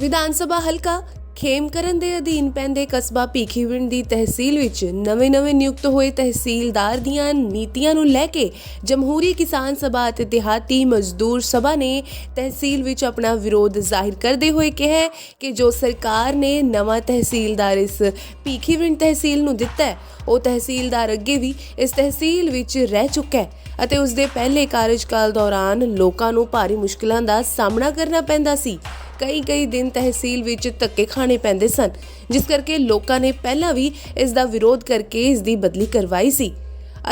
ਵਿਧਾਨ ਸਭਾ ਹਲਕਾ ਖੇਮਕਰਨ ਦੇ ਅਧੀਨ ਪੈਂਦੇ ਕਸਬਾ ਭੀਖੀਵਿੰਡ ਦੀ ਤਹਿਸੀਲ ਵਿੱਚ ਨਵੇਂ-ਨਵੇਂ ਨਿਯੁਕਤ ਹੋਏ ਤਹਿਸੀਲਦਾਰ ਦੀਆਂ ਨੀਤੀਆਂ ਨੂੰ ਲੈ ਕੇ ਜਮਹੂਰੀ ਕਿਸਾਨ ਸਭਾ ਅਤੇ ਦਿਹਾਤੀ ਮਜ਼ਦੂਰ ਸਭਾ ਨੇ ਤਹਿਸੀਲ ਵਿੱਚ ਆਪਣਾ ਵਿਰੋਧ ਜ਼ਾਹਿਰ ਕਰਦੇ ਹੋਏ ਕਿਹਾ ਕਿ ਜੋ ਸਰਕਾਰ ਨੇ ਨਵਾਂ ਤਹਿਸੀਲਦਾਰ ਇਸ ਭੀਖੀਵਿੰਡ ਤਹਿਸੀਲ ਨੂੰ ਦਿੱਤਾ ਹੈ, ਉਹ ਤਹਿਸੀਲਦਾਰ ਅੱਗੇ ਵੀ ਇਸ ਤਹਿਸੀਲ ਵਿੱਚ ਰਹਿ ਚੁੱਕਾ ਹੈ ਅਤੇ ਉਸ ਦੇ ਪਹਿਲੇ ਕਾਰਜਕਾਲ ਦੌਰਾਨ ਲੋਕਾਂ ਨੂੰ ਭਾਰੀ ਮੁਸ਼ਕਲਾਂ ਦਾ ਸਾਹਮਣਾ ਕਰਨਾ ਪੈਂਦਾ ਸੀ। ਕਈ ਕਈ ਦਿਨ ਤਹਿਸੀਲ ਵਿੱਚ ਧੱਕੇ ਖਾਣੇ ਪੈਂਦੇ ਸਨ, ਜਿਸ ਕਰਕੇ ਲੋਕਾਂ ਨੇ ਪਹਿਲਾਂ ਵੀ ਇਸ ਦਾ ਵਿਰੋਧ ਕਰਕੇ ਇਸ ਦੀ ਬਦਲੀ ਕਰਵਾਈ ਸੀ।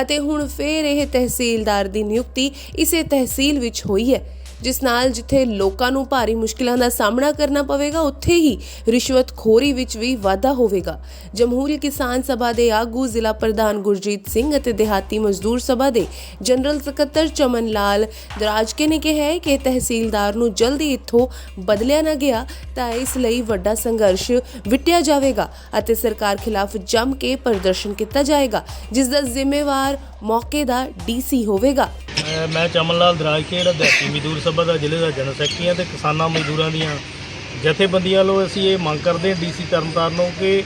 ਅਤੇ ਹੁਣ ਫੇਰ ਇਹ ਤਹਿਸੀਲਦਾਰ ਦੀ ਨਿਯੁਕਤੀ ਇਸੇ ਤਹਿਸੀਲ ਵਿੱਚ ਹੋਈ ਹੈ। ਜਿਸ ਨਾਲ ਜਿੱਥੇ ਲੋਕਾਂ ਨੂੰ ਭਾਰੀ ਮੁਸ਼ਕਲਾਂ ਦਾ ਸਾਹਮਣਾ ਕਰਨਾ ਪਵੇਗਾ, ਉੱਥੇ ਹੀ ਰਿਸ਼ਵਤਖੋਰੀ ਵਿੱਚ ਵੀ ਵਾਧਾ ਹੋਵੇਗਾ। ਜਮਹੂਰੀ ਕਿਸਾਨ ਸਭਾ ਦੇ ਆਗੂ ਜ਼ਿਲ੍ਹਾ ਪ੍ਰਧਾਨ ਗੁਰਜੀਤ ਸਿੰਘ ਅਤੇ ਦਿਹਾਤੀ ਮਜ਼ਦੂਰ ਸਭਾ ਦੇ ਜਨਰਲ ਸਕੱਤਰ ਚਮਨ ਲਾਲ ਦਰਾਜਕੇ ਨੇ ਕਿਹਾ ਹੈ ਕਿ ਤਹਿਸੀਲਦਾਰ ਨੂੰ ਜਲਦੀ ਇੱਥੋਂ ਬਦਲਿਆ ਨਾ ਗਿਆ ਤਾਂ ਇਸ ਲਈ ਵੱਡਾ ਸੰਘਰਸ਼ ਵਿਟਿਆ ਜਾਵੇਗਾ ਅਤੇ ਸਰਕਾਰ ਖਿਲਾਫ ਜੰਮ ਕੇ ਪ੍ਰਦਰਸ਼ਨ ਕੀਤਾ ਜਾਏਗਾ, ਜਿਸ ਦਾ ਜ਼ਿੰਮੇਵਾਰ ਮੌਕੇ ਦਾ ਡੀਸੀ ਹੋਵੇਗਾ। ਮੈਂ ਚਮਨ ਲਾਲ ਦਰਾਜਕੇ ਜਿਹੜਾ ਦਿਹਾਤੀ ਮਜ਼ਦੂਰ ਸਭਾ ਦਾ ਜ਼ਿਲ੍ਹੇ ਦਾ ਜਨਰਲ ਸੈਕਟਰੀ ਹਾਂ ਤੇ ਕਿਸਾਨਾਂ ਮਜ਼ਦੂਰਾਂ ਦੀਆਂ ਜਥੇਬੰਦੀਆਂ ਵੱਲੋਂ ਅਸੀਂ ਇਹ ਮੰਗ ਕਰਦੇ ਹਾਂ ਡੀਸੀ ਤਰਨਤਾਰਨ ਨੂੰ ਕਿ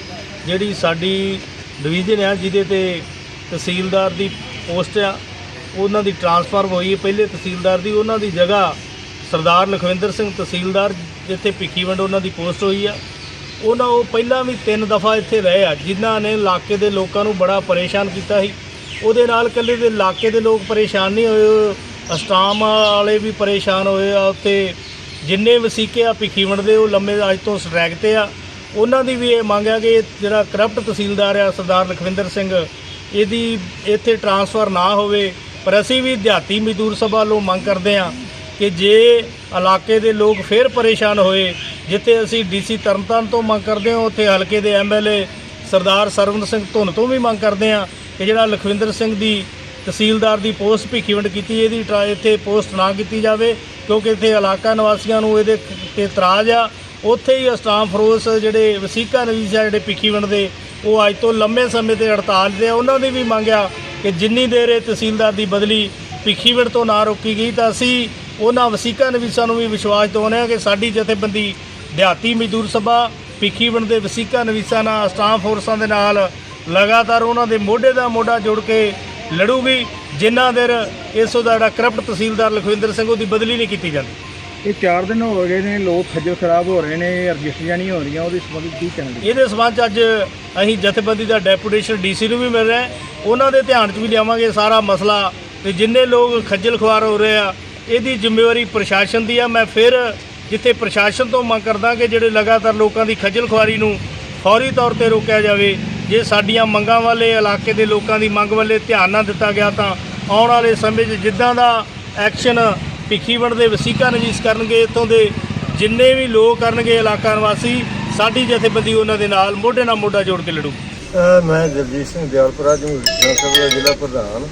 ਜਿਹੜੀ ਸਾਡੀ ਡਿਵੀਜ਼ਨ ਆ, ਜਿਹਦੇ ਤੇ ਤਹਿਸੀਲਦਾਰ ਦੀ ਪੋਸਟ ਆ, ਉਹਨਾਂ ਦੀ ਟਰਾਂਸਫਰ ਹੋਈ ਹੈ। ਪਹਿਲੇ ਤਹਿਸੀਲਦਾਰ ਦੀ, ਉਹਨਾਂ ਦੀ ਜਗ੍ਹਾ ਸਰਦਾਰ ਲਖਵਿੰਦਰ ਸਿੰਘ ਤਹਿਸੀਲਦਾਰ, ਜਿੱਥੇ ਭਿੱਖੀਵਿੰਡ ਉਹਨਾਂ ਦੀ ਪੋਸਟ ਹੋਈ ਆ। ਉਹਨਾਂ ਉਹ ਪਹਿਲਾਂ ਵੀ ਤਿੰਨ ਦਫਾ ਇੱਥੇ ਰਹੇ ਆ, ਜਿਨ੍ਹਾਂ ਨੇ ਇਲਾਕੇ ਦੇ ਲੋਕਾਂ ਨੂੰ ਬੜਾ ਪਰੇਸ਼ਾਨ ਕੀਤਾ ਸੀ। ਉਹਦੇ ਨਾਲ ਇਕੱਲੇ ਦੇ ਇਲਾਕੇ ਦੇ ਲੋਕ ਪਰੇਸ਼ਾਨ ਨਹੀਂ ਹੋਏ, ਅਸਟਾਮ ਵਾਲੇ ਵੀ ਪਰੇਸ਼ਾਨ ਹੋਏ ਆ, ਉੱਥੇ ਜਿੰਨੇ ਵਸੀਕੇ ਆ ਭਿੱਖੀਵਿੰਡ ਦੇ, ਉਹ ਲੰਮੇ ਅੱਜ ਤੋਂ ਸਟ੍ਰੈਕ ਤੇ ਆ। ਉਹਨਾਂ ਦੀ ਵੀ ਇਹ ਮੰਗ ਆ ਕਿ ਇਹ ਜਿਹੜਾ ਕਰਪਟ ਤਹਿਸੀਲਦਾਰ ਆ, ਸਰਦਾਰ ਲਖਵਿੰਦਰ ਸਿੰਘ, ਇਹਦੀ ਇੱਥੇ ਟਰਾਂਸਫਰ ਨਾ ਹੋਵੇ। ਪਰ ਅਸੀਂ ਵੀ ਦਿਹਾਤੀ ਮਜ਼ਦੂਰ ਸਭਾ ਵੱਲੋਂ ਮੰਗ ਕਰਦੇ ਆ ਕਿ ਜੇ ਇਲਾਕੇ ਦੇ ਲੋਕ ਫੇਰ ਪਰੇਸ਼ਾਨ ਹੋਏ, ਜਿੱਥੇ ਅਸੀਂ ਡੀਸੀ ਤਰਨਤਾਰਨ ਤੋਂ ਮੰਗ ਕਰਦੇ ਹਾਂ ਉੱਥੇ ਹਲਕੇ ਦੇ ਐਮਐਲਏ ਸਰਦਾਰ ਸਰਵਨ ਸਿੰਘ ਧੁੰਨ ਤੋਂ ਵੀ ਮੰਗ ਕਰਦੇ ਹਾਂ ਕਿ ਜਿਹੜਾ ਲਖਵਿੰਦਰ ਸਿੰਘ ਦੀ ਤਹਿਸੀਲਦਾਰ ਦੀ ਪੋਸਟ ਭਿੱਖੀਵਿੰਡ ਕੀਤੀ, ਇਹਦੀ ਟਰਾ- ਇੱਥੇ ਪੋਸਟ ਨਾ ਕੀਤੀ ਜਾਵੇ, ਕਿਉਂਕਿ ਇੱਥੇ ਇਲਾਕਾ ਨਿਵਾਸੀਆਂ ਨੂੰ ਇਹਦੇ ਤੇ ਇਤਰਾਜ਼ ਆ। ਉੱਥੇ ਹੀ ਅਸਟਾਮ ਫਰੋਜ਼ ਜਿਹੜੇ ਵਸੀਕਾ ਨਵੀਸ ਆ ਜਿਹੜੇ ਭਿੱਖੀਵਿੰਡ ਦੇ, ਉਹ ਅੱਜ ਤੋਂ ਲੰਮੇ ਸਮੇਂ ਤੇ ਹੜਤਾਲ ਤੇ ਆ। ਉਹਨਾਂ ਦੀ ਵੀ ਮੰਗਿਆ ਕਿ ਜਿੰਨੀ ਦੇਰ ਇਹ ਤਹਿਸੀਲਦਾਰ ਦੀ ਬਦਲੀ ਭਿੱਖੀਵਿੰਡ ਤੋਂ ਨਾ ਰੋਕੀ ਗਈ, ਤਾਂ ਅਸੀਂ ਉਹਨਾਂ ਵਸੀਕਾ ਨਵੀਸਾਂ ਨੂੰ ਵੀ ਵਿਸ਼ਵਾਸ ਦਿਵਾਉਂਦੇ ਹਾਂ ਕਿ ਸਾਡੀ ਜਥੇਬੰਦੀ ਦਿਹਾਤੀ ਮਜ਼ਦੂਰ ਸਭਾ ਭਿੱਖੀਵੰਡ ਦੇ ਵਸੀਕਾ ਨਵੀਸਾਂ ਨਾਲ ਸਟਾਫ ਫੋਰਸਾਂ ਦੇ ਨਾਲ ਲਗਾਤਾਰ ਉਹਨਾਂ ਦੇ ਮੋਢੇ ਦਾ ਮੋਢਾ ਜੋੜ ਕੇ ਲੜੂਗੀ ਜਿੰਨਾ ਦੇਰ ਇਸ ਦਾ ਜਿਹੜਾ ਕਰਪਟ ਤਹਿਸੀਲਦਾਰ ਲਖਵਿੰਦਰ ਸਿੰਘ ਉਹਦੀ ਬਦਲੀ ਨਹੀਂ ਕੀਤੀ ਜਾਂਦੀ। ਇਹ 4 ਦਿਨ ਹੋ ਗਏ ਨੇ ਲੋਕ ਖੱਜਲ ਖਰਾਬ ਹੋ ਰਹੇ ਨੇ ਰਜਿਸਟਰੀਆਂ ਨਹੀਂ ਹੋ ਰਹੀਆਂ ਉਹਦੇ ਸੰਬੰਧੀ ਕੀ ਕਹਿਣਗੇ ਇਹਦੇ ਸਬੰਧ 'ਚ ਅੱਜ ਅਸੀਂ ਜਥੇਬੰਦੀ ਦਾ ਡੈਪੂਟੇਸ਼ਨ ਡੀਸੀ ਨੂੰ ਵੀ ਮਿਲ ਰਿਹਾ। ਉਹਨਾਂ ਦੇ ਧਿਆਨ 'ਚ ਵੀ ਲਿਆਵਾਂਗੇ ਸਾਰਾ ਮਸਲਾ ਤੇ ਜਿੰਨੇ ਲੋਕ ਖੱਜਲ ਖੁਆਰ ਹੋ ਰਹੇ ਆ ਇਹਦੀ ਜ਼ਿੰਮੇਵਾਰੀ ਪ੍ਰਸ਼ਾਸਨ ਦੀ ਆ। ਮੈਂ ਫਿਰ ਜਿੱਥੇ ਪ੍ਰਸ਼ਾਸਨ ਤੋਂ ਮੰਗ ਕਰਦਾ ਕਿ ਜਿਹੜੇ ਲਗਾਤਾਰ ਲੋਕਾਂ ਦੀ ਖੱਜਲ ਖੁਆਰੀ ਨੂੰ ਫੌਰੀ ਤੌਰ ਤੇ ਰੋਕਿਆ ਜਾਵੇ ਜੇ ਸਾਡੀਆਂ ਮੰਗਾਂ ਵਾਲੇ ਇਲਾਕੇ ਦੇ ਲੋਕਾਂ ਦੀ ਮੰਗ ਵੱਲੇ ਧਿਆਨ ਨਾ ਦਿੱਤਾ ਗਿਆ ਤਾਂ ਆਉਣ ਵਾਲੇ ਸਮੇਂ 'ਚ ਜਿੱਦਾਂ ਦਾ ਐਕਸ਼ਨ ਭਿੱਖੀਵਿੰਡ ਦੇ ਵਸੀਕਾ ਨਵੀਸ ਕਰਨਗੇ, ਇੱਥੋਂ ਦੇ ਜਿੰਨੇ ਵੀ ਲੋਕ ਕਰਨਗੇ ਇਲਾਕਾ ਨਿਵਾਸੀ, ਸਾਡੀ ਜਥੇਬੰਦੀ ਉਹਨਾਂ ਦੇ ਨਾਲ ਮੋਢੇ ਨਾਲ ਮੋਢਾ ਜੋੜ ਕੇ ਲੜੂ। ਮੈਂ ਜਗਜੀਤ ਸਿੰਘ ਦਿਆਲਪੁਰਾ ਜਮਹੂਰੀ ਸਭਾ ਦਾ ਜ਼ਿਲ੍ਹਾ ਪ੍ਰਧਾਨ।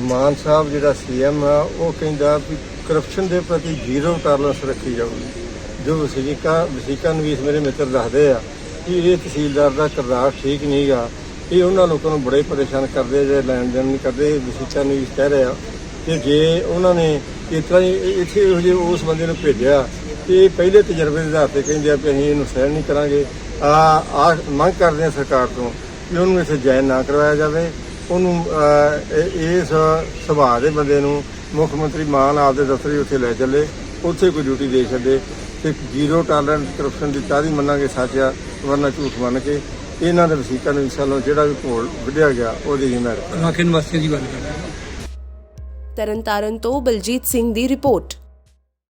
ਮਾਨ ਸਾਹਿਬ ਜਿਹੜਾ ਸੀਐਮ ਆ, ਉਹ ਕਹਿੰਦਾ ਵੀ ਕਰਪਸ਼ਨ ਦੇ ਪ੍ਰਤੀ ਜ਼ੀਰੋ ਟਾਲਰੈਂਸ ਰੱਖੀ ਜਾਊਗੀ। ਜੋ ਵਸੀਕਾ ਵਸੀਕਾ ਨਵੀਸ ਮੇਰੇ ਮਿੱਤਰ ਦੱਸਦੇ ਆ ਕਿ ਇਹ ਤਹਿਸੀਲਦਾਰ ਦਾ ਕਿਰਦਾਰ ਠੀਕ ਨਹੀਂਗਾ ਇਹ ਉਹਨਾਂ ਲੋਕਾਂ ਨੂੰ ਬੜੇ ਪਰੇਸ਼ਾਨ ਕਰਦੇ ਆ, ਜਿਹੜੇ ਲੈਣ ਦੇਣ ਨਹੀਂ ਕਰਦੇ ਵਸੀਕਾ ਨਵੀਸ ਕਹਿ ਰਿਹਾ ਆ। ਕਿ ਜੇ ਉਹਨਾਂ ਨੇ ਇਸ ਤਰ੍ਹਾਂ ਹੀ ਇੱਥੇ ਇਹੋ ਜਿਹੇ ਉਸ ਬੰਦੇ ਨੂੰ ਭੇਜਿਆ, ਤੇ ਇਹ ਪਹਿਲੇ ਤਜਰਬੇ ਦੇ ਆਧਾਰ ਤੇ ਕਹਿੰਦੇ ਆ ਕਿ ਅਸੀਂ ਇਹਨੂੰ ਸਹਿਣ ਨਹੀਂ ਕਰਾਂਗੇ। ਆ ਆ ਮੰਗ ਕਰਦੇ ਆ ਸਰਕਾਰ ਤੋਂ ਕਿ ਉਹਨੂੰ ਇੱਥੇ ਜੁਆਇਨ ਨਾ ਕਰਵਾਇਆ ਜਾਵੇ। ਉਹਨੂੰ ਇਸ ਸੁਭਾਅ ਦੇ ਬੰਦੇ ਨੂੰ ਮੁੱਖ ਮੰਤਰੀ ਮਾਨ ਆਪਦੇ ਦਫ਼ਤਰ ਹੀ ਉੱਥੇ ਲੈ ਚੱਲੇ। ਉੱਥੇ ਕੋਈ ਡਿਊਟੀ ਦੇ ਛੱਡੇ। ਤੇ ਜ਼ੀਰੋ ਟਾਲਰੈਂਸ ਕਰਪਸ਼ਨ ਦੀ ਚਾਹੀ ਮੰਨਾਂਗੇ, ਸੱਚ ਆ। ਵਰਨਾ ਝੂਠ ਮੰਨ ਕੇ ਇਹਨਾਂ ਦੇ ਵਸੀਕਾਂ ਨੂੰ ਇਨਸ਼ਾਅੱਲਾ ਜਿਹੜਾ ਵੀ ਘੋਲ ਵਿੱਢਿਆ ਗਿਆ ਉਹਦੀ ਹਿਮਾਇਤ ਤਰਨਤਾਰਨ ਤੋਂ ਬਲਜੀਤ ਸਿੰਘ ਦੀ ਰਿਪੋਰਟ।